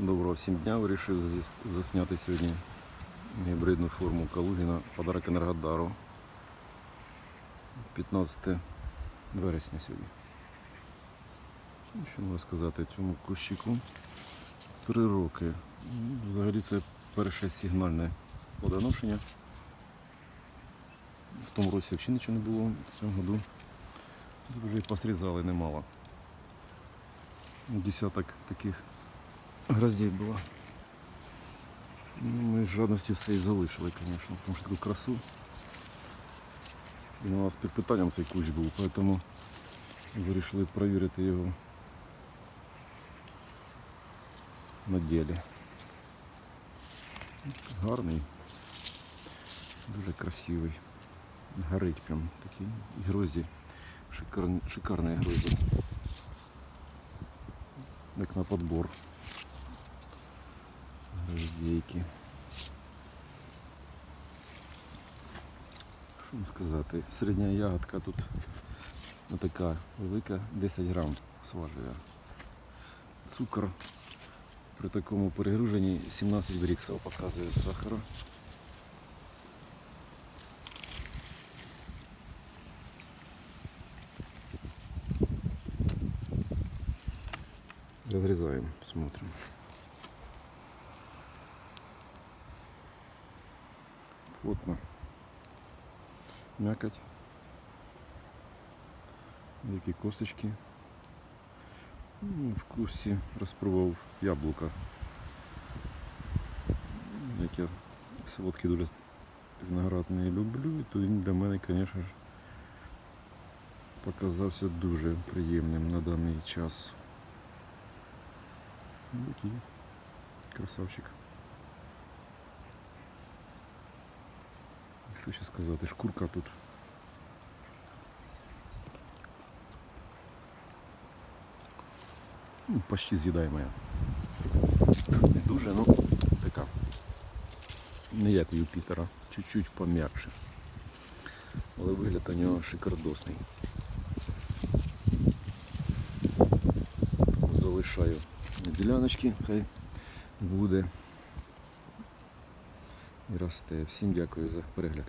Доброго всім дня. Вирішив засняти сьогодні гібридну форму Калугіна подарок Енергодару. 15 вересня сьогодні. Що можу сказати цьому кущику? Три роки. Взагалі це перше сигнальне плодоношення. В тому році взагалі нічого не було, в цьому году вже і посрізали немало. Десяток таких гроздей було. Ну, Ми з жадності все і залишили, звісно, тому що таку красу. І у нас під питанням цей кущ був, тому вирішили перевірити його на ділі. Гарний, дуже красивий. Горить прям такі грозді. Шикарні, шикарні грозді. Як на подбор. Гроздейки. Що вам сказати? Середня ягодка тут така велика, 10 грам сважує. Цукор при такому перегруженні 17 бріксів показує сахару. Разрезаем, смотрим. Плотно. Мякоть. Які косточки. Ну, В вкусі розпробував яблука. Як я солодкий дуже виноград не люблю, то він для мене, звісно ж, показався дуже приємним на даний час. Такий красавчик. Що ще сказати? Шкурка тут. Ну, почти з'їдаєма. Не дуже, ну така. Не як у Юпітера, чуть-чуть пом'якше. Але вигляд у нього шикардосний. Залишаю діляночки, хай буде і росте. Всім дякую за перегляд.